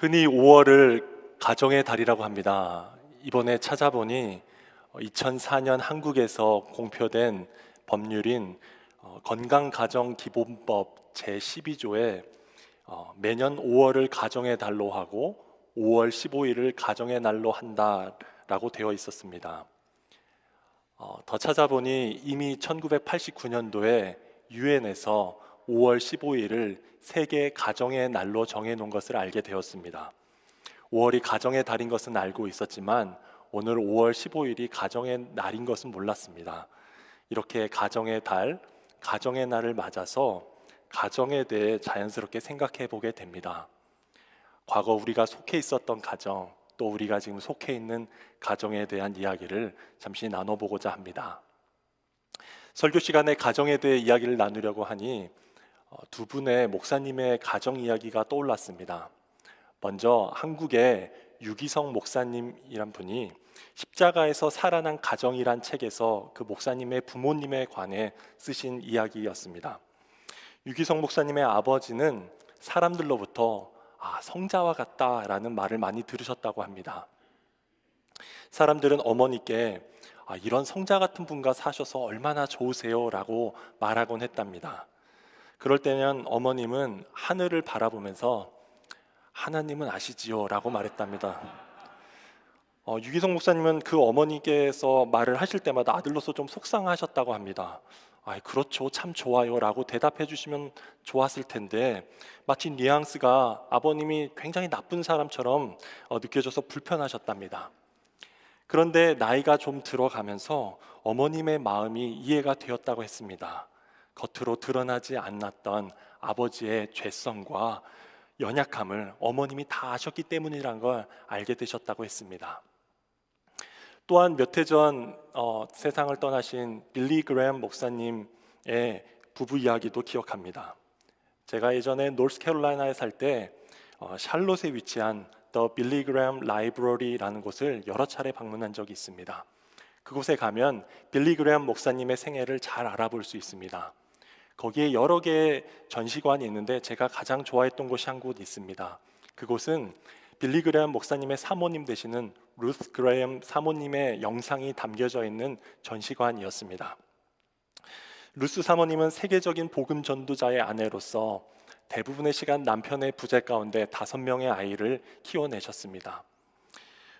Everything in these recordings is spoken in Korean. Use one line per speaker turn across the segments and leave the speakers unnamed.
흔히 5월을 가정의 달이라고 합니다. 이번에 찾아보니 2004년 한국에서 공표된 법률인 어, 건강가정기본법 제12조에 어, 매년 5월을 가정의 달로 하고 5월 15일을 가정의 날로 한다라고 되어 있었습니다. 어, 더 찾아보니 이미 1989년도에 유엔에서 5월 15일을 세계 가정의 날로 정해 놓은 것을 알게 되었습니다. 5월이 가정의 달인 것은 알고 있었지만 오늘 5월 15일이 가정의 날인 것은 몰랐습니다. 이렇게 가정의 달, 가정의 날을 맞아서 가정에 대해 자연스럽게 생각해 보게 됩니다. 과거 우리가 속해 있었던 가정, 또 우리가 지금 속해 있는 가정에 대한 이야기를 잠시 나눠보고자 합니다. 설교 시간에 가정에 대해 이야기를 나누려고 하니 어, 두 분의 목사님의 가정 이야기가 떠올랐습니다. 먼저 한국의 유기성 목사님이란 분이 십자가에서 살아난 가정이란 책에서 그 목사님의 부모님에 관해 쓰신 이야기였습니다. 유기성 목사님의 아버지는 사람들로부터 아, 성자와 같다라는 말을 많이 들으셨다고 합니다. 사람들은 어머니께 아, 이런 성자 같은 분과 사셔서 얼마나 좋으세요라고 말하곤 했답니다. 그럴 때는 어머님은 하늘을 바라보면서 하나님은 아시지요라고 말했답니다. 어, 유기성 목사님은 그 어머니께서 말을 하실 때마다 아들로서 좀 속상하셨다고 합니다. 아, 그렇죠, 참 좋아요라고 대답해 주시면 좋았을 텐데 마치 뉘앙스가 아버님이 굉장히 나쁜 사람처럼 어, 느껴져서 불편하셨답니다. 그런데 나이가 좀 들어가면서 어머님의 마음이 이해가 되었다고 했습니다. 겉으로 드러나지 않았던 아버지의 죄성과 연약함을 어머님이 다 아셨기 때문이란 걸 알게 되셨다고 했습니다. 또한 몇 해전 어, 세상을 떠나신 빌리 그램 목사님의 부부 이야기도 기억합니다. 제가 예전에 노스캐롤라이나에 살때 어, 샬롯에 위치한 더 빌리 그램 라이브러리라는 곳을 여러 차례 방문한 적이 있습니다. 그곳에 가면 빌리 그램 목사님의 생애를 잘 알아볼 수 있습니다. 거기에 여러 개의 전시관이 있는데 제가 가장 좋아했던 곳이 한 곳 있습니다. 그곳은 빌리 그레엄 목사님의 사모님 되시는 루스 그레엄 사모님의 영상이 담겨져 있는 전시관이었습니다. 루스 사모님은 세계적인 복음 전도자의 아내로서 대부분의 시간 남편의 부재 가운데 다섯 명의 아이를 키워내셨습니다.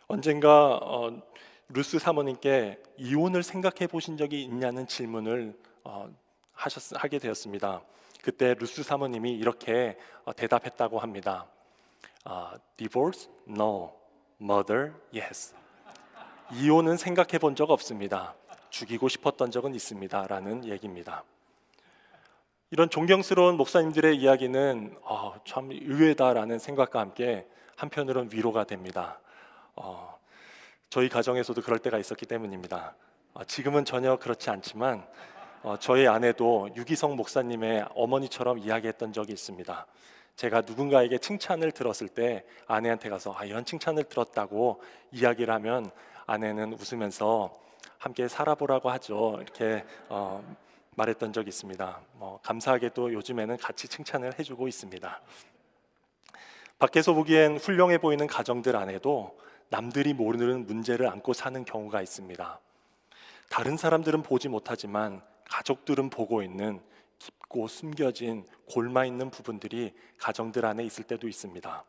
언젠가 어, 루스 사모님께 이혼을 생각해 보신 적이 있냐는 질문을 어, 하셨, 하게 되었습니다. 그때 루스 사모님이 이렇게 어, 대답했다고 합니다. 아, divorce? No. Murder? Yes. 이혼은 생각해 본 적 없습니다. 죽이고 싶었던 적은 있습니다 라는 얘기입니다. 이런 존경스러운 목사님들의 이야기는 어, 참 의외다라는 생각과 함께 한편으로는 위로가 됩니다. 어, 저희 가정에서도 그럴 때가 있었기 때문입니다. 어, 지금은 전혀 그렇지 않지만 어, 저희 아내도 유기성 목사님의 어머니처럼 이야기했던 적이 있습니다. 제가 누군가에게 칭찬을 들었을 때 아내한테 가서 아, 이런 칭찬을 들었다고 이야기를 하면 아내는 웃으면서 함께 살아보라고 하죠. 이렇게 어, 말했던 적이 있습니다. 뭐, 감사하게도 요즘에는 같이 칭찬을 해주고 있습니다. 밖에서 보기엔 훌륭해 보이는 가정들 안에도 남들이 모르는 문제를 안고 사는 경우가 있습니다. 다른 사람들은 보지 못하지만 가족들은 보고 있는 깊고 숨겨진 골마 있는 부분들이 가정들 안에 있을 때도 있습니다.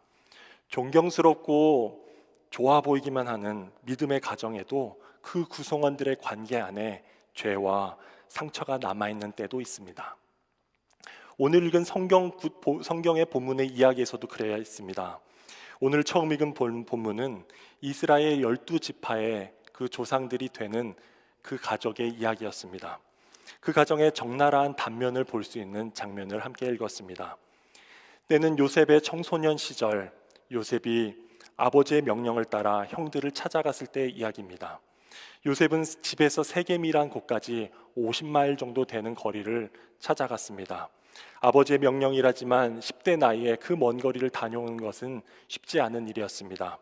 존경스럽고 좋아 보이기만 하는 믿음의 가정에도 그 구성원들의 관계 안에 죄와 상처가 남아 있는 때도 있습니다. 오늘 읽은 성경 성경의 본문의 이야기에서도 그래야 있습니다. 오늘 처음 읽은 본문은 이스라엘 열두 지파의 그 조상들이 되는 그 가족의 이야기였습니다. 그 가정의 적나라한 단면을 볼 수 있는 장면을 함께 읽었습니다. 때는 요셉의 청소년 시절 요셉이 아버지의 명령을 따라 형들을 찾아갔을 때의 이야기입니다. 요셉은 집에서 세겜이란 곳까지 50마일 정도 되는 거리를 찾아갔습니다. 아버지의 명령이라지만 10대 나이에 그 먼 거리를 다녀오는 것은 쉽지 않은 일이었습니다.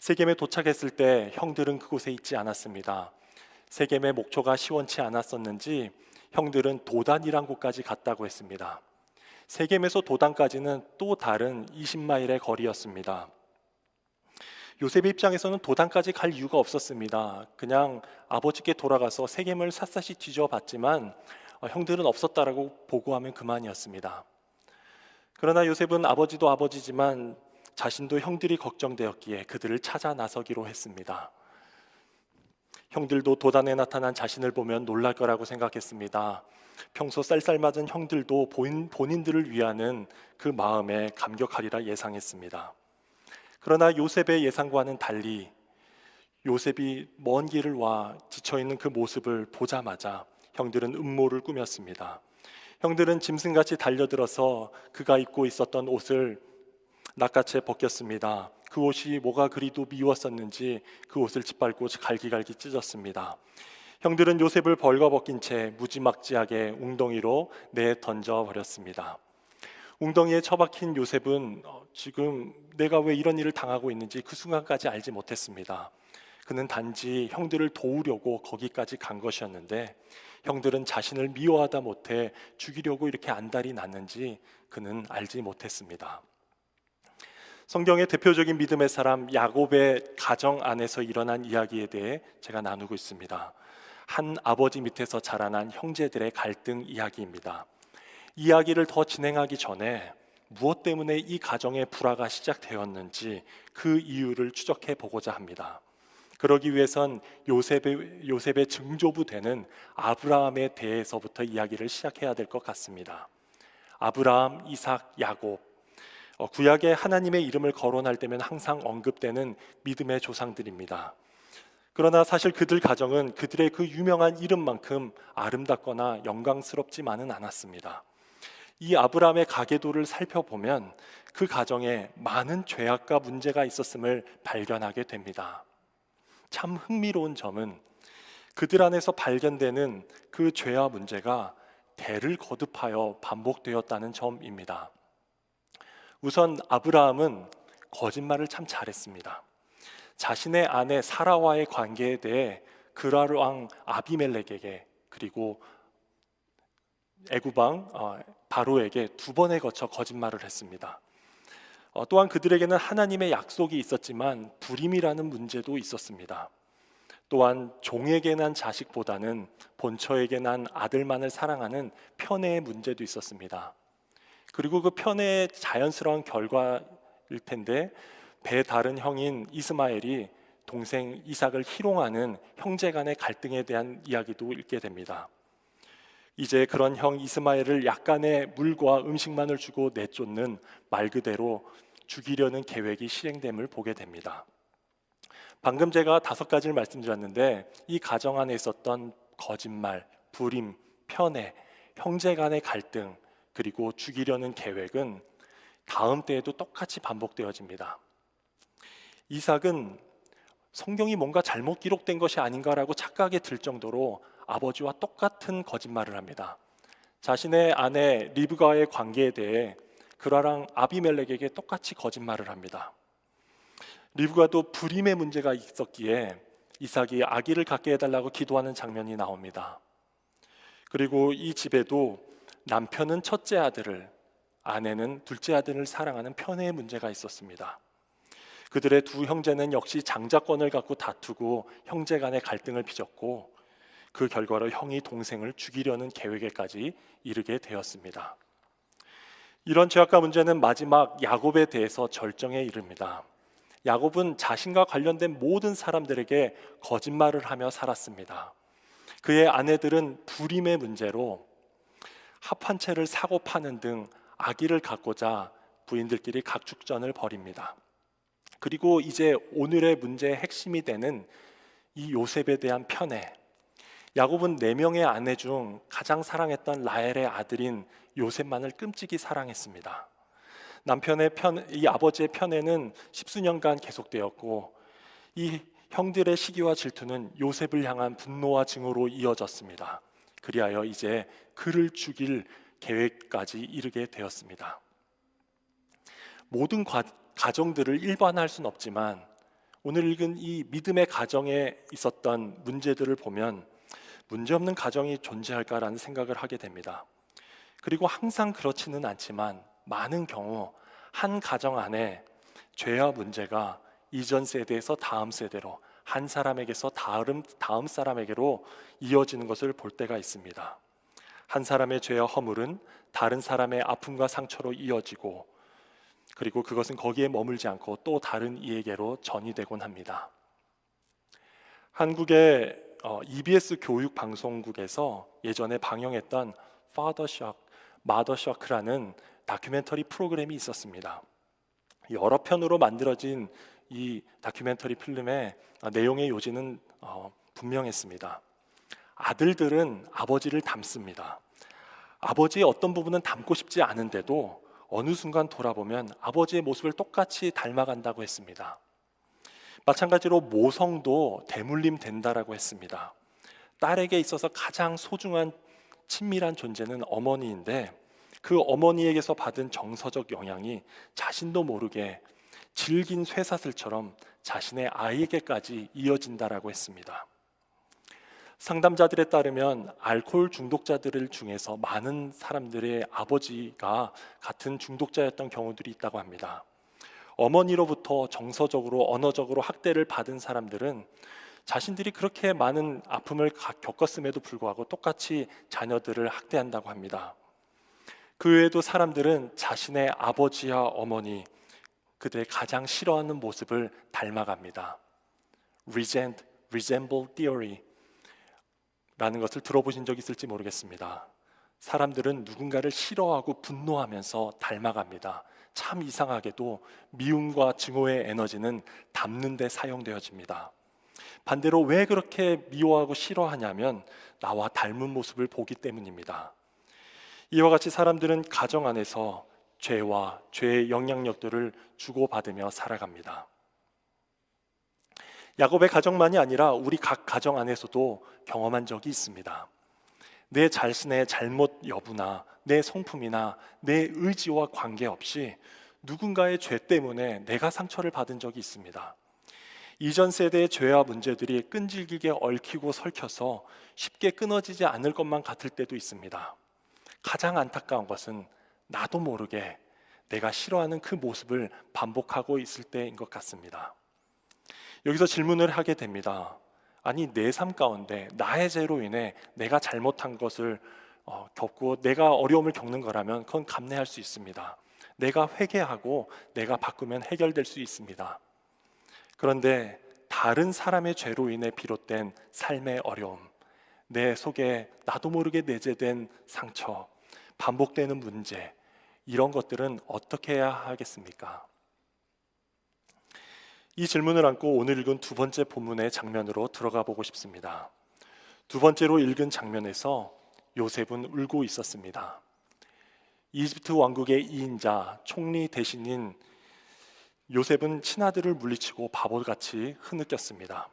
세겜에 도착했을 때 형들은 그곳에 있지 않았습니다. 세겜의 목초가 시원치 않았었는지 형들은 도단이란 곳까지 갔다고 했습니다. 세겜에서 도단까지는 또 다른 20마일의 거리였습니다. 요셉의 입장에서는 도단까지 갈 이유가 없었습니다. 그냥 아버지께 돌아가서 세겜을 샅샅이 뒤져봤지만 어, 형들은 없었다라고 보고하면 그만이었습니다. 그러나 요셉은 아버지도 아버지지만 자신도 형들이 걱정되었기에 그들을 찾아 나서기로 했습니다. 형들도 도단에 나타난 자신을 보면 놀랄 거라고 생각했습니다. 평소 쌀쌀맞은 형들도 본인, 본인들을 위하는 그 마음에 감격하리라 예상했습니다. 그러나 요셉의 예상과는 달리 요셉이 먼 길을 와 지쳐 있는 그 모습을 보자마자 형들은 음모를 꾸몄습니다. 형들은 짐승같이 달려들어서 그가 입고 있었던 옷을 낚아채 벗겼습니다. 그 옷이 뭐가 그리도 미웠었는지 그 옷을 짓밟고 갈기갈기 찢었습니다. 형들은 요셉을 벌거벗긴 채 무지막지하게 웅덩이로 내 던져 버렸습니다. 웅덩이에 처박힌 요셉은 어, 지금 내가 왜 이런 일을 당하고 있는지 그 순간까지 알지 못했습니다. 그는 단지 형들을 도우려고 거기까지 간 것이었는데 형들은 자신을 미워하다 못해 죽이려고 이렇게 안달이 났는지 그는 알지 못했습니다. 성경의 대표적인 믿음의 사람 야곱의 가정 안에서 일어난 이야기에 대해 제가 나누고 있습니다. 한 아버지 밑에서 자라난 형제들의 갈등 이야기입니다. 이야기를 더 진행하기 전에 무엇 때문에 이 가정의 불화가 시작되었는지 그 이유를 추적해 보고자 합니다. 그러기 위해선 요셉의, 요셉의 증조부 되는 아브라함에 대해서부터 이야기를 시작해야 될 것 같습니다. 아브라함, 이삭, 야곱. 어, 구약에 하나님의 이름을 거론할 때면 항상 언급되는 믿음의 조상들입니다. 그러나 사실 그들 가정은 그들의 그 유명한 이름만큼 아름답거나 영광스럽지만은 않았습니다. 이 아브라함의 가계도를 살펴보면 그 가정에 많은 죄악과 문제가 있었음을 발견하게 됩니다. 참 흥미로운 점은 그들 안에서 발견되는 그 죄와 문제가 대를 거듭하여 반복되었다는 점입니다. 우선 아브라함은 거짓말을 참 잘했습니다. 자신의 아내 사라와의 관계에 대해 그라르 왕 아비멜렉에게 그리고 애구방 어, 바로에게 두 번에 거쳐 거짓말을 했습니다. 어, 또한 그들에게는 하나님의 약속이 있었지만 불임이라는 문제도 있었습니다. 또한 종에게 난 자식보다는 본처에게 난 아들만을 사랑하는 편애의 문제도 있었습니다. 그리고 그 편애의 자연스러운 결과일 텐데 배 다른 형인 이스마엘이 동생 이삭을 희롱하는 형제 간의 갈등에 대한 이야기도 읽게 됩니다. 이제 그런 형 이스마엘을 약간의 물과 음식만을 주고 내쫓는 말 그대로 죽이려는 계획이 실행됨을 보게 됩니다. 방금 제가 다섯 가지를 말씀드렸는데 이 가정 안에 있었던 거짓말, 불임, 편애, 형제 간의 갈등, 그리고 죽이려는 계획은 다음 때에도 똑같이 반복되어집니다. 이삭은 성경이 뭔가 잘못 기록된 것이 아닌가라고 착각이 들 정도로 아버지와 똑같은 거짓말을 합니다. 자신의 아내 리브가의 관계에 대해 그라랑 아비멜렉에게 똑같이 거짓말을 합니다. 리브가도 불임의 문제가 있었기에 이삭이 아기를 갖게 해달라고 기도하는 장면이 나옵니다. 그리고 이 집에도 남편은 첫째 아들을 아내는 둘째 아들을 사랑하는 편애의 문제가 있었습니다. 그들의 두 형제는 역시 장자권을 갖고 다투고 형제 간의 갈등을 빚었고 그 결과로 형이 동생을 죽이려는 계획에까지 이르게 되었습니다. 이런 죄악과 문제는 마지막 야곱에 대해서 절정에 이릅니다. 야곱은 자신과 관련된 모든 사람들에게 거짓말을 하며 살았습니다. 그의 아내들은 불임의 문제로 합한 채를 사고 파는 등 아기를 갖고자 부인들끼리 각축전을 벌입니다. 그리고 이제 오늘의 문제의 핵심이 되는 이 요셉에 대한 편애. 야곱은 네 명의 아내 중 가장 사랑했던 라헬의 아들인 요셉만을 끔찍이 사랑했습니다. 남편의 편, 이 아버지의 편애는 십수년간 계속되었고 이 형들의 시기와 질투는 요셉을 향한 분노와 증오로 이어졌습니다. 그리하여 이제 그를 죽일 계획까지 이르게 되었습니다. 모든 과, 가정들을 일반화할 수는 없지만 오늘 읽은 이 믿음의 가정에 있었던 문제들을 보면 문제 없는 가정이 존재할까라는 생각을 하게 됩니다. 그리고 항상 그렇지는 않지만 많은 경우 한 가정 안에 죄와 문제가 이전 세대에서 다음 세대로 한 사람에게서 다음 다음 사람에게로 이어지는 것을 볼 때가 있습니다. 한 사람의 죄와 허물은 다른 사람의 아픔과 상처로 이어지고 그리고 그것은 거기에 머물지 않고 또 다른 이에게로 전이되곤 합니다. 한국의 어, EBS 교육 방송국에서 예전에 방영했던 Father Shock, Mother Shock라는 다큐멘터리 프로그램이 있었습니다. 여러 편으로 만들어진 이 다큐멘터리 필름의 어, 내용의 요지는 어, 분명했습니다. 아들들은 아버지를 닮습니다. 아버지의 어떤 부분은 닮고 싶지 않은데도 어느 순간 돌아보면 아버지의 모습을 똑같이 닮아간다고 했습니다. 마찬가지로 모성도 대물림 된다라고 했습니다. 딸에게 있어서 가장 소중한 친밀한 존재는 어머니인데 그 어머니에게서 받은 정서적 영향이 자신도 모르게 질긴 쇠사슬처럼 자신의 아이에게까지 이어진다라고 했습니다. 상담자들에 따르면 알코올 중독자들 중에서 많은 사람들의 아버지가 같은 중독자였던 경우들이 있다고 합니다. 어머니로부터 정서적으로 언어적으로 학대를 받은 사람들은 자신들이 그렇게 많은 아픔을 가- 겪었음에도 불구하고 똑같이 자녀들을 학대한다고 합니다. 그 외에도 사람들은 자신의 아버지와 어머니 그들의 가장 싫어하는 모습을 닮아갑니다. Resent, resemble theory 라는 것을 들어보신 적 있을지 모르겠습니다. 사람들은 누군가를 싫어하고 분노하면서 닮아갑니다. 참 이상하게도 미움과 증오의 에너지는 담는 데 사용되어집니다. 반대로 왜 그렇게 미워하고 싫어하냐면 나와 닮은 모습을 보기 때문입니다. 이와 같이 사람들은 가정 안에서 죄와 죄의 영향력들을 주고받으며 살아갑니다. 야곱의 가정만이 아니라 우리 각 가정 안에서도 경험한 적이 있습니다. 내 자신의 잘못 여부나 내 성품이나 내 의지와 관계없이 누군가의 죄 때문에 내가 상처를 받은 적이 있습니다. 이전 세대의 죄와 문제들이 끈질기게 얽히고 설켜서 쉽게 끊어지지 않을 것만 같을 때도 있습니다. 가장 안타까운 것은 나도 모르게 내가 싫어하는 그 모습을 반복하고 있을 때인 것 같습니다. 여기서 질문을 하게 됩니다. 아니 내 삶 가운데 나의 죄로 인해 내가 잘못한 것을 어, 겪고 내가 어려움을 겪는 거라면 그건 감내할 수 있습니다. 내가 회개하고 내가 바꾸면 해결될 수 있습니다. 그런데 다른 사람의 죄로 인해 비롯된 삶의 어려움, 내 속에 나도 모르게 내재된 상처, 반복되는 문제, 이런 것들은 어떻게 해야 하겠습니까? 이 질문을 안고 오늘 읽은 두 번째 본문의 장면으로 들어가 보고 싶습니다. 두 번째로 읽은 장면에서 요셉은 울고 있었습니다. 이집트 왕국의 2인자 총리 대신인 요셉은 친아들을 물리치고 바보같이 흐느꼈습니다.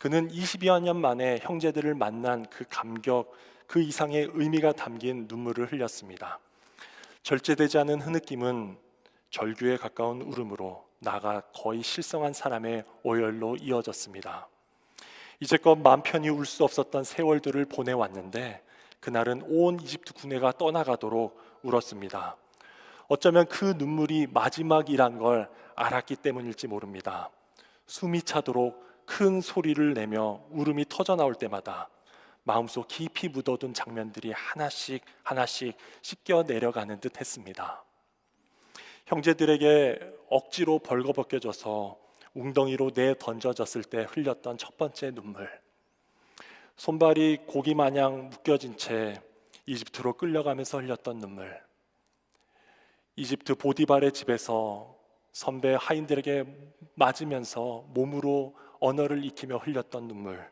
그는 20여 년 만에 형제들을 만난 그 감격, 그 이상의 의미가 담긴 눈물을 흘렸습니다. 절제되지 않은 흐느낌은 절규에 가까운 울음으로 나가 거의 실성한 사람의 오열로 이어졌습니다. 이제껏 마음 편히 울 수 없었던 세월들을 보내왔는데 그날은 온 이집트 군대가 떠나가도록 울었습니다. 어쩌면 그 눈물이 마지막이란 걸 알았기 때문일지 모릅니다. 숨이 차도록 큰 소리를 내며 울음이 터져 나올 때마다 마음속 깊이 묻어둔 장면들이 하나씩 하나씩 씻겨 내려가는 듯 했습니다. 형제들에게 억지로 벌거벗겨져서 웅덩이로 내 던져졌을 때 흘렸던 첫 번째 눈물. 손발이 고기 마냥 묶여진 채 이집트로 끌려가면서 흘렸던 눈물. 이집트 보디발의 집에서 선배 하인들에게 맞으면서 몸으로 언어를 익히며 흘렸던 눈물.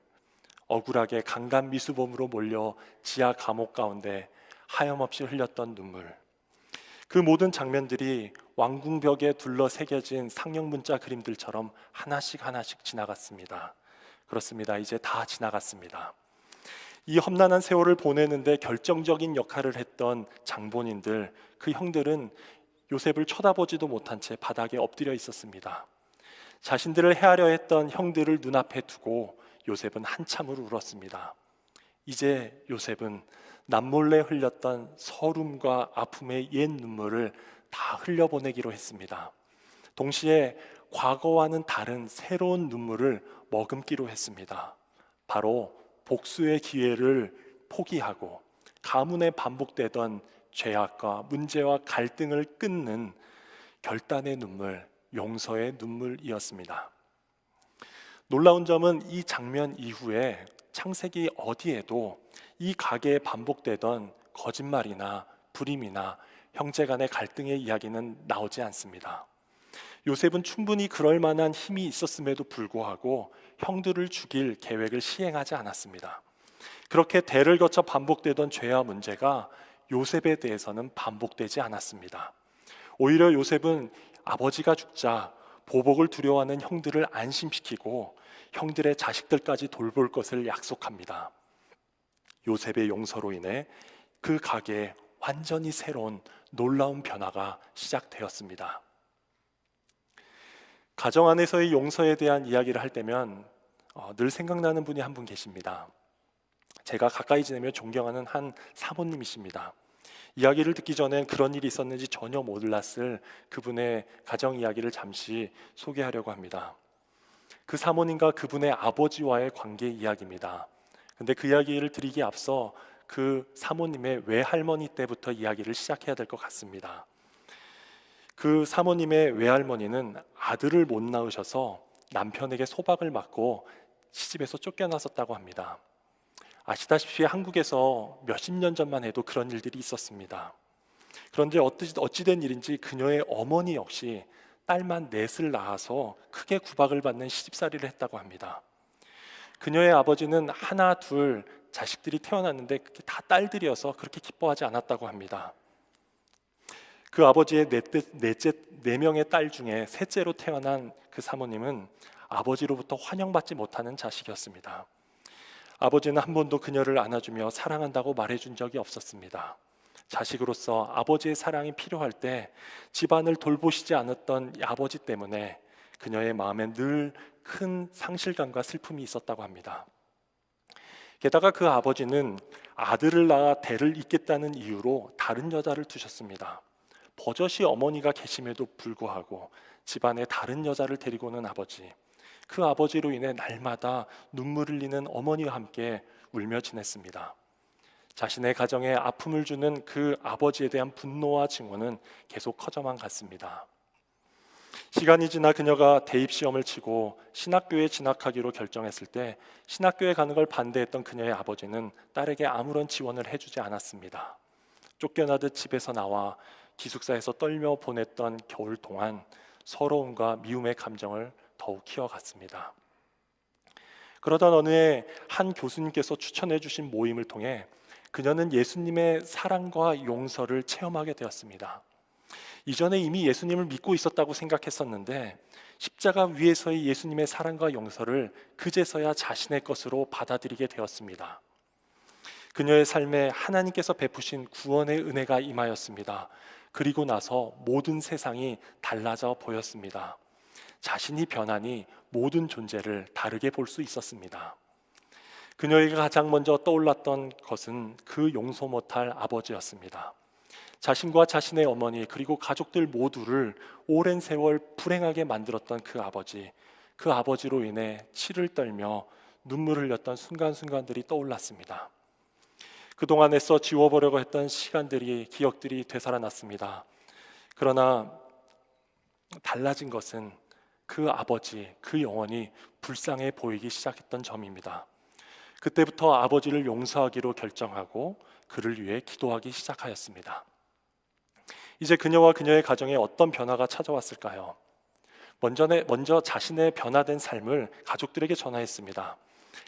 억울하게 강간 미수범으로 몰려 지하 감옥 가운데 하염없이 흘렸던 눈물. 그 모든 장면들이 왕궁벽에 둘러 새겨진 상형 문자 그림들처럼 하나씩 하나씩 지나갔습니다. 그렇습니다. 이제 다 지나갔습니다. 이 험난한 세월을 보내는데 결정적인 역할을 했던 장본인들, 그 형들은 요셉을 쳐다보지도 못한 채 바닥에 엎드려 있었습니다. 자신들을 해하려 했던 형들을 눈앞에 두고 요셉은 한참을 울었습니다. 이제 요셉은 남몰래 흘렸던 서름과 아픔의 옛 눈물을 다 흘려보내기로 했습니다. 동시에 과거와는 다른 새로운 눈물을 머금기로 했습니다. 바로 복수의 기회를 포기하고 가문에 반복되던 죄악과 문제와 갈등을 끊는 결단의 눈물, 용서의 눈물이었습니다. 놀라운 점은 이 장면 이후에 창세기 어디에도 이 가게에 반복되던 거짓말이나 불임이나 형제 간의 갈등의 이야기는 나오지 않습니다. 요셉은 충분히 그럴 만한 힘이 있었음에도 불구하고 형들을 죽일 계획을 시행하지 않았습니다. 그렇게 대를 거쳐 반복되던 죄와 문제가 요셉에 대해서는 반복되지 않았습니다. 오히려 요셉은 아버지가 죽자 보복을 두려워하는 형들을 안심시키고 형들의 자식들까지 돌볼 것을 약속합니다. 요셉의 용서로 인해 그 가게에 완전히 새로운 놀라운 변화가 시작되었습니다. 가정 안에서의 용서에 대한 이야기를 할 때면 어, 늘 생각나는 분이 한 분 계십니다. 제가 가까이 지내며 존경하는 한 사모님이십니다. 이야기를 듣기 전엔 그런 일이 있었는지 전혀 몰랐을 그분의 가정 이야기를 잠시 소개하려고 합니다. 그 사모님과 그분의 아버지와의 관계 이야기입니다. 근데 그 이야기를 드리기 앞서 그 사모님의 외할머니 때부터 이야기를 시작해야 될 것 같습니다. 그 사모님의 외할머니는 아들을 못 낳으셔서 남편에게 소박을 맞고 시집에서 쫓겨나섰다고 합니다. 아시다시피 한국에서 몇십 년 전만 해도 그런 일들이 있었습니다. 그런데 어찌된 일인지 그녀의 어머니 역시 딸만 넷을 낳아서 크게 구박을 받는 시집살이를 했다고 합니다. 그녀의 아버지는 하나 둘 자식들이 태어났는데 그게 다 딸들이어서 그렇게 기뻐하지 않았다고 합니다. 그 아버지의 넷째, 넷째 네 명의 딸 중에 셋째로 태어난 그 사모님은 아버지로부터 환영받지 못하는 자식이었습니다. 아버지는 한 번도 그녀를 안아주며 사랑한다고 말해준 적이 없었습니다. 자식으로서 아버지의 사랑이 필요할 때 집안을 돌보시지 않았던 아버지 때문에 그녀의 마음에 늘 큰 상실감과 슬픔이 있었다고 합니다. 게다가 그 아버지는 아들을 낳아 대를 잇겠다는 이유로 다른 여자를 두셨습니다. 버젓이 어머니가 계심에도 불구하고 집안에 다른 여자를 데리고 오는 아버지. 그 아버지로 인해 날마다 눈물 흘리는 어머니와 함께 울며 지냈습니다. 자신의 가정에 아픔을 주는 그 아버지에 대한 분노와 증오는 계속 커져만 갔습니다. 시간이 지나 그녀가 대입 시험을 치고 신학교에 진학하기로 결정했을 때 신학교에 가는 걸 반대했던 그녀의 아버지는 딸에게 아무런 지원을 해주지 않았습니다. 쫓겨나듯 집에서 나와 기숙사에서 떨며 보냈던 겨울 동안 서러움과 미움의 감정을 더욱 키워갔습니다. 그러던 어느 해 한 교수님께서 추천해 주신 모임을 통해 그녀는 예수님의 사랑과 용서를 체험하게 되었습니다. 이전에 이미 예수님을 믿고 있었다고 생각했었는데 십자가 위에서의 예수님의 사랑과 용서를 그제서야 자신의 것으로 받아들이게 되었습니다. 그녀의 삶에 하나님께서 베푸신 구원의 은혜가 임하였습니다. 그리고 나서 모든 세상이 달라져 보였습니다. 자신이 변하니 모든 존재를 다르게 볼 수 있었습니다. 그녀에게 가장 먼저 떠올랐던 것은 그 용서 못할 아버지였습니다. 자신과 자신의 어머니 그리고 가족들 모두를 오랜 세월 불행하게 만들었던 그 아버지, 그 아버지로 인해 치를 떨며 눈물 흘렸던 순간순간들이 떠올랐습니다. 그동안 애써 지워보려고 했던 시간들이 기억들이 되살아났습니다. 그러나 달라진 것은 그 아버지, 그 영혼이 불쌍해 보이기 시작했던 점입니다. 그때부터 아버지를 용서하기로 결정하고 그를 위해 기도하기 시작하였습니다. 이제 그녀와 그녀의 가정에 어떤 변화가 찾아왔을까요? 먼저, 먼저 자신의 변화된 삶을 가족들에게 전하였습니다.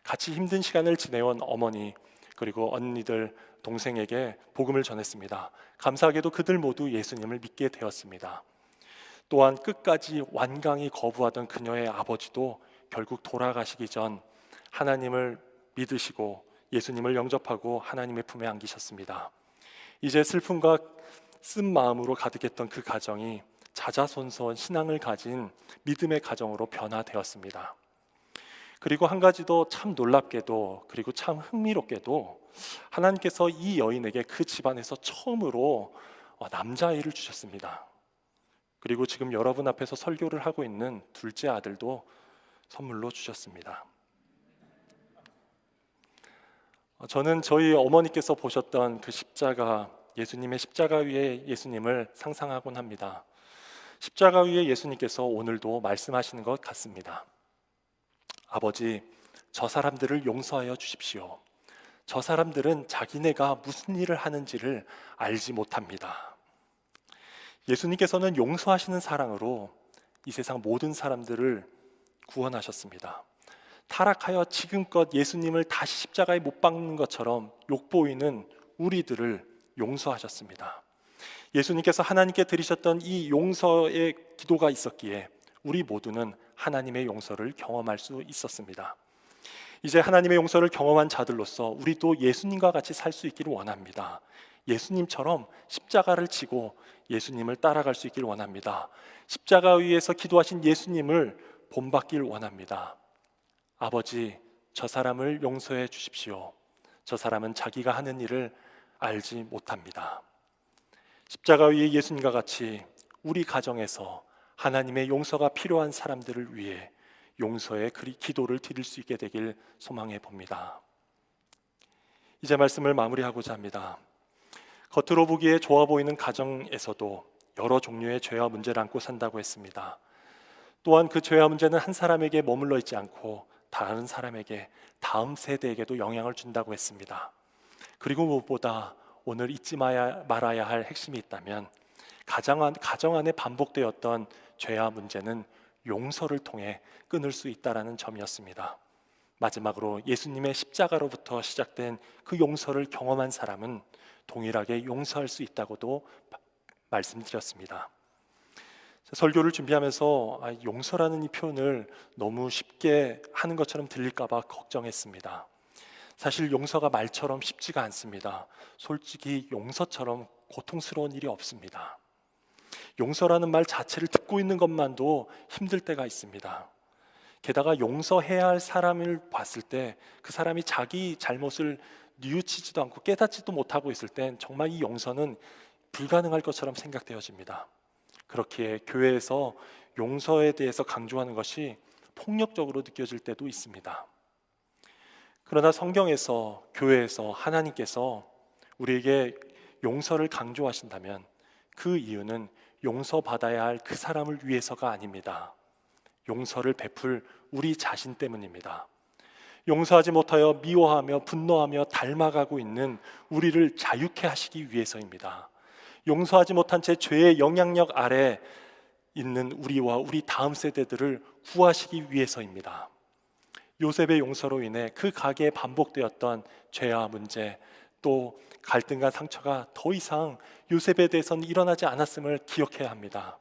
같이 힘든 시간을 지내온 어머니 그리고 언니들 동생에게 복음을 전했습니다. 감사하게도 그들 모두 예수님을 믿게 되었습니다. 또한 끝까지 완강히 거부하던 그녀의 아버지도 결국 돌아가시기 전 하나님을 믿으시고 예수님을 영접하고 하나님의 품에 안기셨습니다. 이제 슬픔과 쓴 마음으로 가득했던 그 가정이 자자손손 신앙을 가진 믿음의 가정으로 변화되었습니다. 그리고 한 가지 더 참 놀랍게도 그리고 참 흥미롭게도 하나님께서 이 여인에게 그 집안에서 처음으로 어, 남자아이를 주셨습니다. 그리고 지금 여러분 앞에서 설교를 하고 있는 둘째 아들도 선물로 주셨습니다. 어, 저는 저희 어머니께서 보셨던 그 십자가 예수님의 십자가 위에 예수님을 상상하곤 합니다. 십자가 위에 예수님께서 오늘도 말씀하시는 것 같습니다. 아버지, 저 사람들을 용서하여 주십시오. 저 사람들은 자기네가 무슨 일을 하는지를 알지 못합니다. 예수님께서는 용서하시는 사랑으로 이 세상 모든 사람들을 구원하셨습니다. 타락하여 지금껏 예수님을 다시 십자가에 못 박는 것처럼 욕보이는 우리들을 용서하셨습니다. 예수님께서 하나님께 드리셨던 이 용서의 기도가 있었기에 우리 모두는 하나님의 용서를 경험할 수 있었습니다. 이제 하나님의 용서를 경험한 자들로서 우리도 예수님과 같이 살 수 있기를 원합니다. 예수님처럼 십자가를 지고 예수님을 따라갈 수 있기를 원합니다. 십자가 위에서 기도하신 예수님을 본받길 원합니다. 아버지, 저 사람을 용서해 주십시오. 저 사람은 자기가 하는 일을 알지 못합니다. 십자가 위에 예수님과 같이 우리 가정에서 하나님의 용서가 필요한 사람들을 위해 용서의 기도를 드릴 수 있게 되길 소망해 봅니다. 이제 말씀을 마무리하고자 합니다. 겉으로 보기에 좋아 보이는 가정에서도 여러 종류의 죄와 문제를 안고 산다고 했습니다. 또한 그 죄와 문제는 한 사람에게 머물러 있지 않고 다른 사람에게 다음 세대에게도 영향을 준다고 했습니다. 그리고 무엇보다 오늘 잊지 말아야 할 핵심이 있다면 가정, 안, 가정 안에 반복되었던 죄와 문제는 용서를 통해 끊을 수 있다라는 점이었습니다. 마지막으로 예수님의 십자가로부터 시작된 그 용서를 경험한 사람은 동일하게 용서할 수 있다고도 바- 말씀드렸습니다. 설교를 준비하면서 아, 용서라는 이 표현을 너무 쉽게 하는 것처럼 들릴까봐 걱정했습니다. 사실 용서가 말처럼 쉽지가 않습니다. 솔직히 용서처럼 고통스러운 일이 없습니다. 용서라는 말 자체를 듣고 있는 것만도 힘들 때가 있습니다. 게다가 용서해야 할 사람을 봤을 때 그 사람이 자기 잘못을 뉘우치지도 않고 깨닫지도 못하고 있을 땐 정말 이 용서는 불가능할 것처럼 생각되어집니다. 그렇기에 교회에서 용서에 대해서 강조하는 것이 폭력적으로 느껴질 때도 있습니다. 그러나 성경에서 교회에서 하나님께서 우리에게 용서를 강조하신다면 그 이유는 용서받아야 할 그 사람을 위해서가 아닙니다. 용서를 베풀 우리 자신 때문입니다. 용서하지 못하여 미워하며 분노하며 닮아가고 있는 우리를 자유케 하시기 위해서입니다. 용서하지 못한 채 죄의 영향력 아래 있는 우리와 우리 다음 세대들을 구하시기 위해서입니다. 요셉의 용서로 인해 그 가게에 반복되었던 죄와 문제 또 갈등과 상처가 더 이상 요셉에 대해서는 일어나지 않았음을 기억해야 합니다.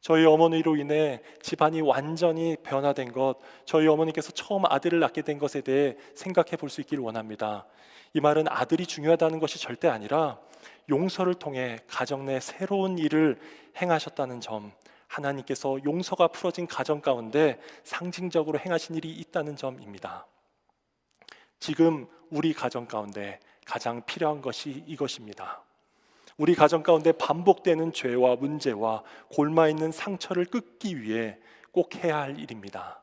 저희 어머니로 인해 집안이 완전히 변화된 것, 저희 어머니께서 처음 아들을 낳게 된 것에 대해 생각해 볼 수 있기를 원합니다. 이 말은 아들이 중요하다는 것이 절대 아니라 용서를 통해 가정 내 새로운 일을 행하셨다는 점, 하나님께서 용서가 풀어진 가정 가운데 상징적으로 행하신 일이 있다는 점입니다. 지금 우리 가정 가운데 가장 필요한 것이 이것입니다. 우리 가정 가운데 반복되는 죄와 문제와 골마 있는 상처를 끊기 위해 꼭 해야 할 일입니다.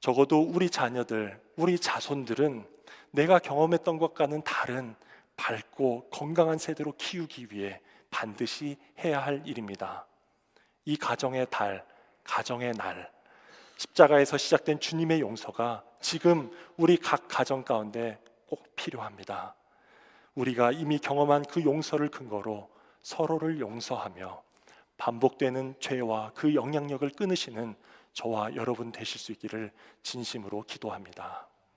적어도 우리 자녀들, 우리 자손들은 내가 경험했던 것과는 다른 밝고 건강한 세대로 키우기 위해 반드시 해야 할 일입니다. 이 가정의 달, 가정의 날, 십자가에서 시작된 주님의 용서가 지금 우리 각 가정 가운데 꼭 필요합니다. 우리가 이미 경험한 그 용서를 근거로 서로를 용서하며 반복되는 죄와 그 영향력을 끊으시는 저와 여러분 되실 수 있기를 진심으로 기도합니다.